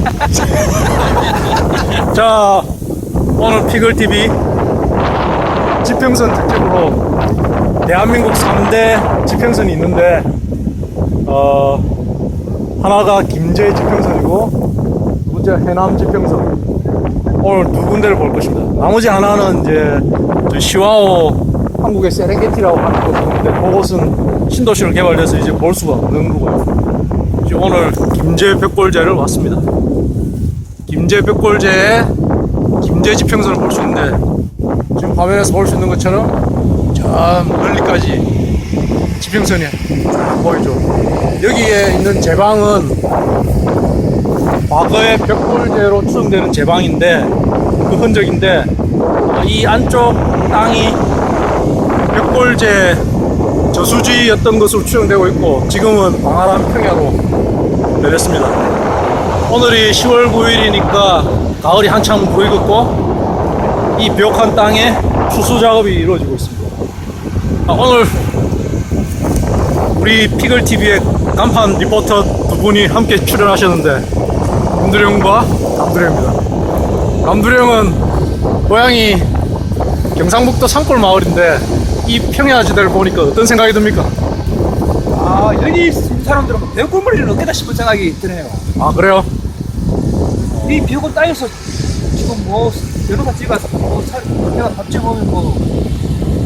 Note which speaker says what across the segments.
Speaker 1: 자, 오늘 피글TV 지평선 특집으로 대한민국 3대 지평선이 있는데, 어, 하나가 김제 지평선이고, 두 번째 해남 지평선. 오늘 두 군데를 볼 것입니다. 나머지 하나는 이제 저 시와오 한국의 세렝게티라고 하는 있는데, 그곳은 신도시로 개발돼서 이제 볼 수가 없는 거고요. 이제 오늘 김제 벽골제를 왔습니다. 김제 벽골제의 김제 지평선을 볼 수 있는데 지금 화면에서 볼 수 있는 것처럼 저 멀리까지 지평선이 쫙 보이죠. 여기에 있는 제방은 과거의 벽골제로 추정되는 제방인데 그 흔적인데 이 안쪽 땅이 벽골제 저수지였던 것으로 추정되고 있고 지금은 광활한 평야로 변했습니다. 오늘이 10월 9일이니까 가을이 한참 보이겠고 이 비옥한 땅에 추수 작업이 이루어지고 있습니다. 아, 오늘 우리 피글 TV의 간판 리포터 두 분이 함께 출연하셨는데 김두령과 감두령입니다. 감두령은 고향이 경상북도 산골 마을인데 이 평야지대를 보니까 어떤 생각이 듭니까?
Speaker 2: 아 여기 있는 사람들은 배고물리는 어깨다 싶은 생각이 드네요.
Speaker 1: 아 그래요?
Speaker 2: 이 비옥은 땅에서 지금 뭐 변호사 찍어서 뭐 살, 내가 밥 찍으면 뭐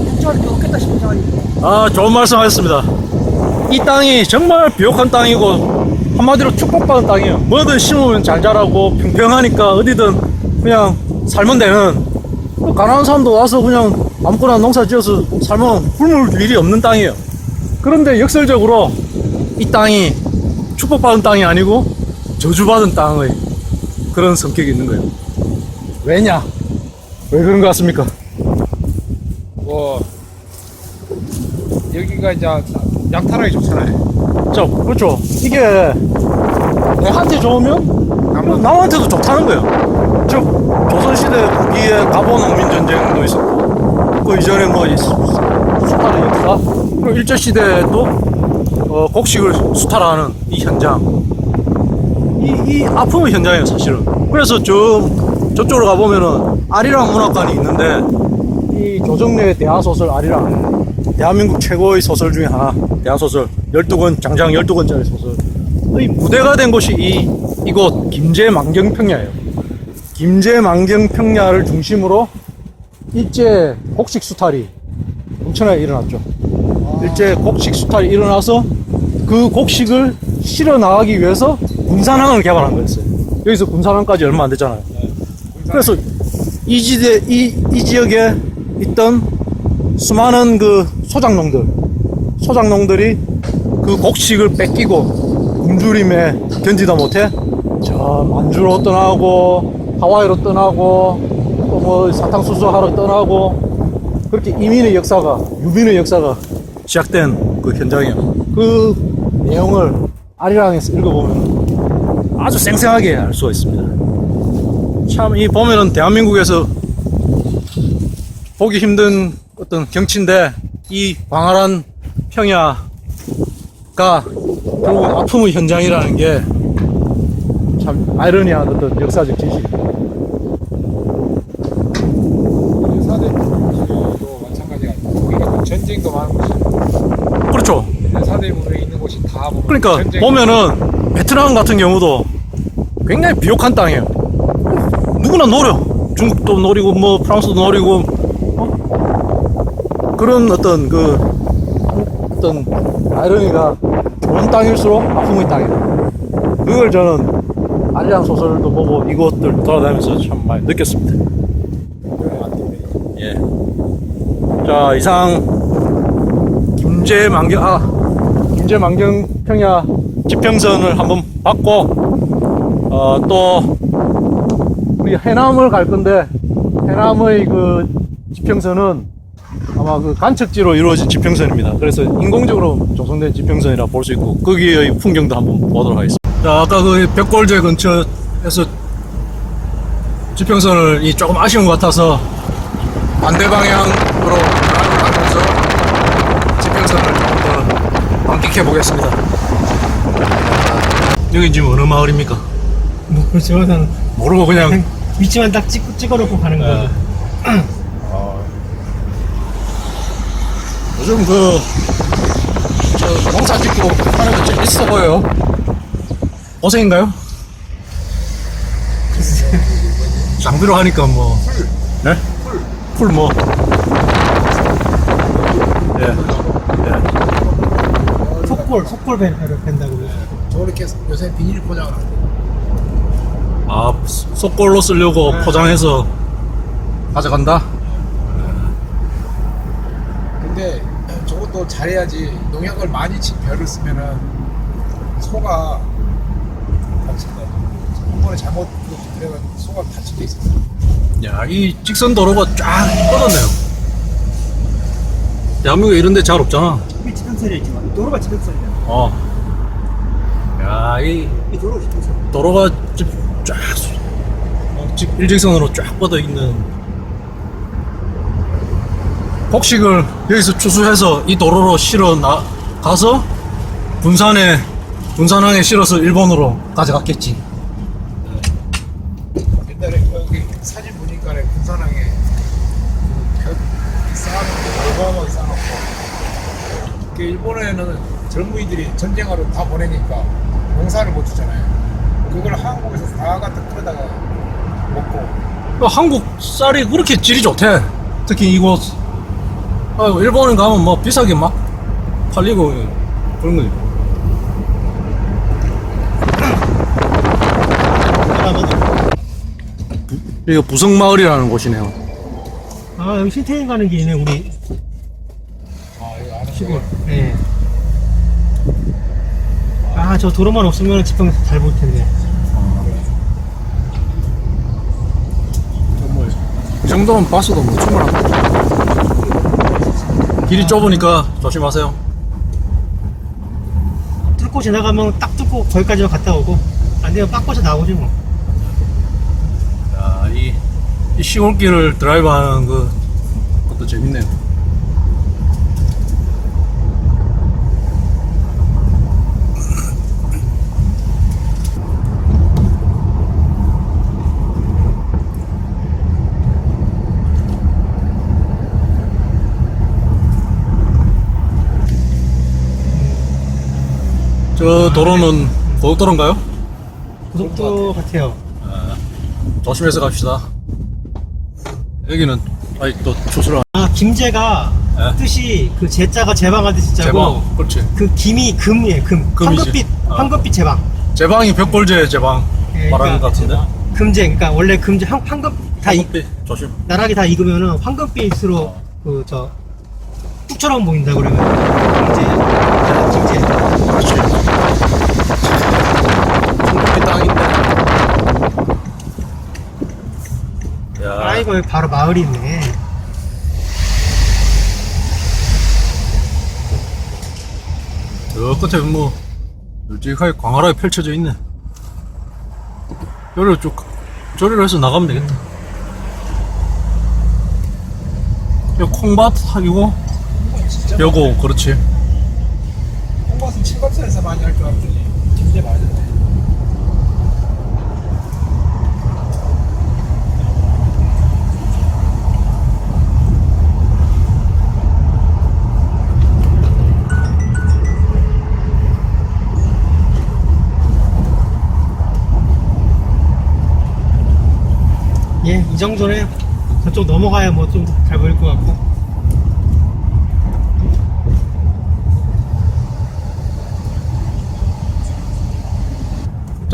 Speaker 2: 국정할 게 없겠다 싶은 생각이
Speaker 1: 아, 좋은 말씀 하셨습니다. 이 땅이 정말 비옥한 땅이고, 한마디로 축복받은 땅이에요. 뭐든 심으면 잘 자라고, 평평하니까 어디든 그냥 살면 되는, 뭐 가난한 사람도 와서 그냥 아무거나 농사 지어서 살면 굶을 일이 없는 땅이에요. 그런데 역설적으로 이 땅이 축복받은 땅이 아니고, 저주받은 땅의 그런 성격이 있는 거예요. 왜냐? 왜 그런 것 같습니까?
Speaker 3: 뭐 여기가 이제 약탈하기 좋잖아요.
Speaker 1: 자, 그렇죠. 이게 내한테 좋으면
Speaker 3: 남은
Speaker 1: 남한테도 좋다는 거예요. 즉 조선시대 후기에 가보 농민 전쟁도 있었고 그 이전에 뭐이 수- 수탈의 역사 그리고 일제 시대에도 어, 곡식을 수탈하는 이 현장 이, 이 아픔의 현장이에요 사실은. 그래서 저 저쪽으로 가보면은 아리랑 문학관이 있는데 이 조정래의 대하소설 아리랑 대한민국 최고의 소설 중에 하나 대하소설. 12권 장장 12권짜리 소설 이 무대가 된 곳이 이 이곳 김제 만경평야예요. 김제 만경평야를 중심으로 일제 곡식 수탈이 엄청나게 일어났죠. 일제 곡식 수탈이 일어나서 그 곡식을 실어 나가기 위해서 군산항을 개발한 거였어요. 여기서 군산항까지 얼마 안 됐잖아요. 그래서 이 지대 이, 이 지역에 있던 수많은 그 소장농들 소장농들이 그 곡식을 뺏기고 굶주림에 견디다 못해 저 만주로 떠나고 하와이로 떠나고 또 뭐 사탕수수 하러 떠나고 그렇게 이민의 역사가 유민의 역사가 시작된 그 현장이에요. 그 내용을 아리랑에서 읽어보면 아주 생생하게 알 수가 있습니다. 참 이 보면은 대한민국에서 보기 힘든 어떤 경치인데 이 광활한 평야가 결국 아픔의 현장이라는 게 참 아이러니한 어떤 역사적
Speaker 3: 거기가 전쟁도 많은 곳이
Speaker 1: 그렇죠.
Speaker 3: 사대 문에 있는 곳이 다 보면
Speaker 1: 그러니까 보면은 베트남 같은 경우도 굉장히 비옥한 땅이에요. 누구나 노려. 중국도 노리고 뭐 프랑스도 노리고 어? 그런 어떤 그 어떤 아이러니가 좋은 땅일수록 아픔의 땅이에요. 그걸 저는 아리랑 소설도 보고 이곳들 돌아다니면서 참 많이 느꼈습니다. 예. 자 이상 김제 만경 아 김제 만경 평야 지평선을 한번 봤고 어, 또 우리 해남을 갈 건데 해남의 그 지평선은 아마 그 간척지로 이루어진 지평선입니다. 그래서 인공적으로 조성된 지평선이라 볼 수 있고 거기의 풍경도 한번 보도록 하겠습니다. 자 아까 그 벽골제 근처에서 지평선을 이 조금 아쉬운 것 같아서 반대 방향으로 가면서 지평선을 조금 더 만끽해 보겠습니다. 여기 지금 어느 마을입니까?
Speaker 2: 뭐, 그렇죠. 그냥
Speaker 1: 모르고 그냥
Speaker 2: 그냥 위치만 딱 찍, 찍어놓고 가는
Speaker 1: 네.
Speaker 2: 거죠.
Speaker 1: 요즘 그, 저, 농사 짓고 하는 거 재밌어 보여요. 고생인가요? 장비로 하니까 뭐. 네? 풀 뭐. 예. 예.
Speaker 2: 속골, 속골 뺀다고.
Speaker 3: 저렇게 요새 비닐 포장을 하고
Speaker 1: 아, 속골로 쓰려고 포장해서 가져간다?
Speaker 3: 근데 저것도 잘해야지 농약을 많이 친 벼를 쓰면은 소가 다친다 한 번에 잘못 그래가지고 소가 다친 게 있었어
Speaker 1: 야, 이 직선 도로가 쫙 뻗었네요. 대한민국에 이런 데 잘 없잖아.
Speaker 2: 이 지평선이 있지만 도로가 지평선이야.
Speaker 1: 어. 야, 이
Speaker 2: 이 도로가 지평선.
Speaker 1: 도로가 쭉- 쫙 수- 어, 직- 일직선으로 쫙 뻗어 있는 곡식을 여기서 추수해서 이 도로로 실어 나 가서 분산에 분산항에 실어서 일본으로 가져갔겠지.
Speaker 3: 옛날에 여기 사진 보니까 군산항에 벽 쌓아놓고 어마어마하게 쌓아놓고. 그 일본에는 젊은이들이 전쟁하러 다 보내니까 농사를 못 주잖아요 그걸 한국에서 다 갖다 끌어다가 먹고
Speaker 1: 그 한국 쌀이 그렇게 질이 좋대. 특히 이곳. 아, 일본에 가면 뭐 비싸게 막 팔리고 그런 거지. 여기가 부성마을이라는 곳이네요.
Speaker 2: 아, 여기 신태인 가는 길이네, 우리.
Speaker 3: 아 이거 아는
Speaker 2: 시골.
Speaker 3: 거
Speaker 2: 예. 아, 저 도로만 없으면 지평선 잘볼 텐데.
Speaker 1: 정도면 봤어도 뭐 충분하다. 길이 좁으니까 조심하세요.
Speaker 2: 뚫고 지나가면 딱 뚫고 거기까지만 갔다 오고, 안 되면 빡꿔서 나오지 뭐.
Speaker 1: 야, 이, 이 시골길을 드라이브하는 그 것도 재밌네요. 저 도로는 고속도로인가요?
Speaker 2: 고속도로 같아요.
Speaker 1: 조심해서 갑시다. 여기는 아이 또 추수를
Speaker 2: 아, 김제가
Speaker 1: 예?
Speaker 2: 뜻이 그 제자가 제방하듯 진짜고,
Speaker 1: 제방 그렇지.
Speaker 2: 그 김이 금이에요, 금.
Speaker 1: 금이지.
Speaker 2: 황금빛,
Speaker 1: 어.
Speaker 2: 황금빛 제방.
Speaker 1: 제방이 벽골제 제방
Speaker 2: 예,
Speaker 1: 말하는 것 같은데.
Speaker 2: 금제, 그러니까 원래 금제, 황, 황금, 다 이,
Speaker 1: 조심.
Speaker 2: 나락이 다 익으면은 황금빛으로
Speaker 1: 어.
Speaker 2: 그저 뚝처럼 보인다 그러면 이제 김제
Speaker 1: 그렇지. 황금빛 땅인데. 야,
Speaker 2: 아이고 여기 바로 마을이 있네
Speaker 1: 저 끝에 뭐 널찍하게 광활하게 펼쳐져 있네. 여기를 쭉 저리로 해서 나가면 되겠다. 요 콩밭 이거
Speaker 3: 진짜?
Speaker 1: 요거 그렇지.
Speaker 3: 홍밭은 칠갑산에서 많이 할 줄 알았더니 김제 맞았네
Speaker 2: 예 이 정도는 저쪽 넘어가야 뭐 좀 잘 보일 것 같고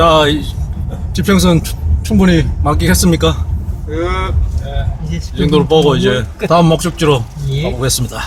Speaker 1: 자, 이 지평선 추- 충분히 만끽했습니까?
Speaker 3: 그
Speaker 2: 이제
Speaker 1: 이 정도로 보고 이제
Speaker 2: 끝.
Speaker 1: 다음 목적지로
Speaker 2: 예.
Speaker 1: 가보겠습니다.